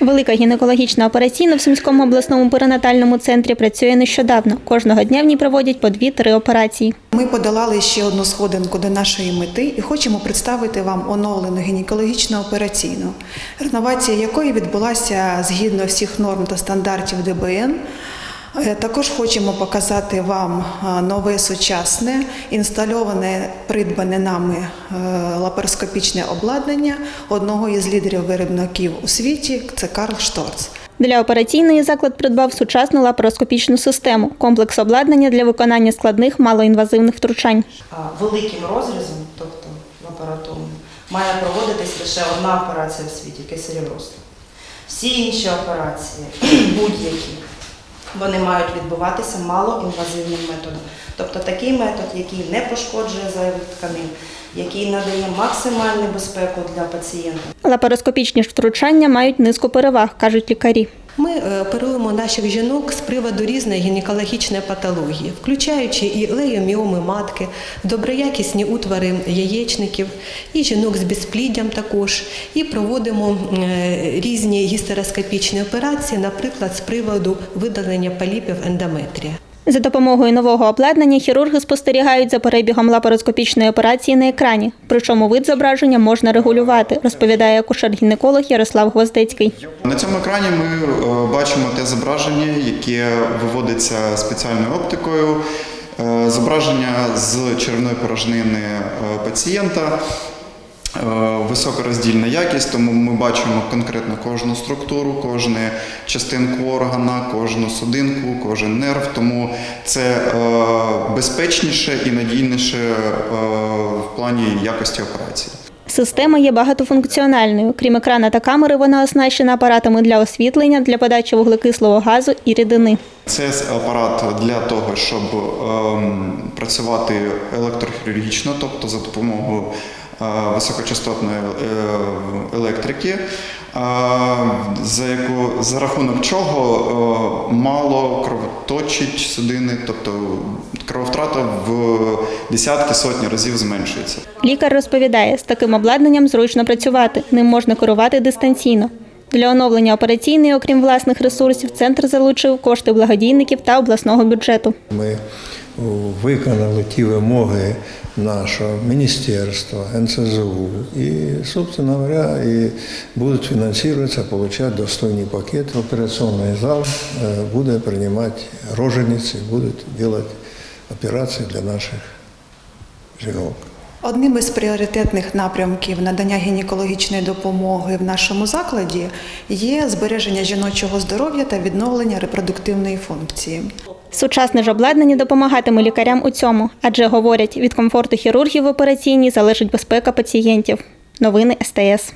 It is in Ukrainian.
Велика гінекологічна операційна в Сумському обласному перинатальному центрі працює нещодавно. Кожного дня в ній проводять по 2-3 операції. Ми подолали ще одну сходинку до нашої мети і хочемо представити вам оновлену гінекологічну операційну, реновація якої відбулася згідно всіх норм та стандартів ДБН. Е, Також хочемо показати вам е, нове сучасне, інстальоване, придбане нами е, лапароскопічне обладнання одного із лідерів виробників у світі це Карл Шторц. Для операційної заклад придбав сучасну лапароскопічну систему, комплекс обладнання для виконання складних малоінвазивних втручань. Великим розрізом, тобто лапараторним, має проводитись лише одна операція в світі кесарів росту. Всі інші операції, будь-які, вони мають відбуватися малоінвазивним методом. Тобто такий метод, який не пошкоджує зайвих тканин, який надає максимальну безпеку для пацієнта. Лапароскопічні ж втручання мають низку переваг, кажуть лікарі. Ми е, оперуємо наших жінок з приводу різної гінекологічної патології, включаючи і леоміоми матки, доброякісні утвари яєчників, і жінок з безпліддям також. І проводимо е, різні гістероскопічні операції, наприклад, з приводу видалення поліпів ендометрія. За допомогою нового обладнання хірурги спостерігають за перебігом лапароскопічної операції на екрані. Причому вид зображення можна регулювати, розповідає акушер-гінеколог Ярослав Гвоздецький. На цьому екрані ми е, бачимо те зображення, яке виводиться спеціальною оптикою. Е, Зображення з черевної порожнини е, пацієнта. Е, Високороздільна якість, тому ми бачимо конкретно кожну структуру, кожну частинку органа, кожну судинку, кожен нерв. Тому це е, безпечніше і надійніше е, в плані якості операції. Система є багатофункціональною. Крім екрана та камери, вона оснащена апаратами для освітлення, для подачі вуглекислого газу і рідини. Це апарат для того, щоб ем, працювати електрохірургічно, тобто за допомогою високочастотної е, електрики, е, за, яку, за рахунок чого е, мало кровоточить судини, тобто крововтрата в десятки сотні разів зменшується. Лікар розповідає, з таким обладнанням зручно працювати, ним можна керувати дистанційно. Для оновлення операційної, окрім власних ресурсів, центр залучив кошти благодійників та обласного бюджету. Ми виконали ті вимоги нашого міністерства, НСЗУ і, собственно говоря, і будуть фінансуватися, отримати достойний пакет. Операційний зал е, буде приймати рожениці, будуть робити операції для наших жінок. Одним із пріоритетних напрямків надання гінекологічної допомоги в нашому закладі є збереження жіночого здоров'я та відновлення репродуктивної функції. Сучасне ж обладнання допомагатиме лікарям у цьому, адже говорять, від комфорту хірургів в операційній залежить безпека пацієнтів. Новини СТС.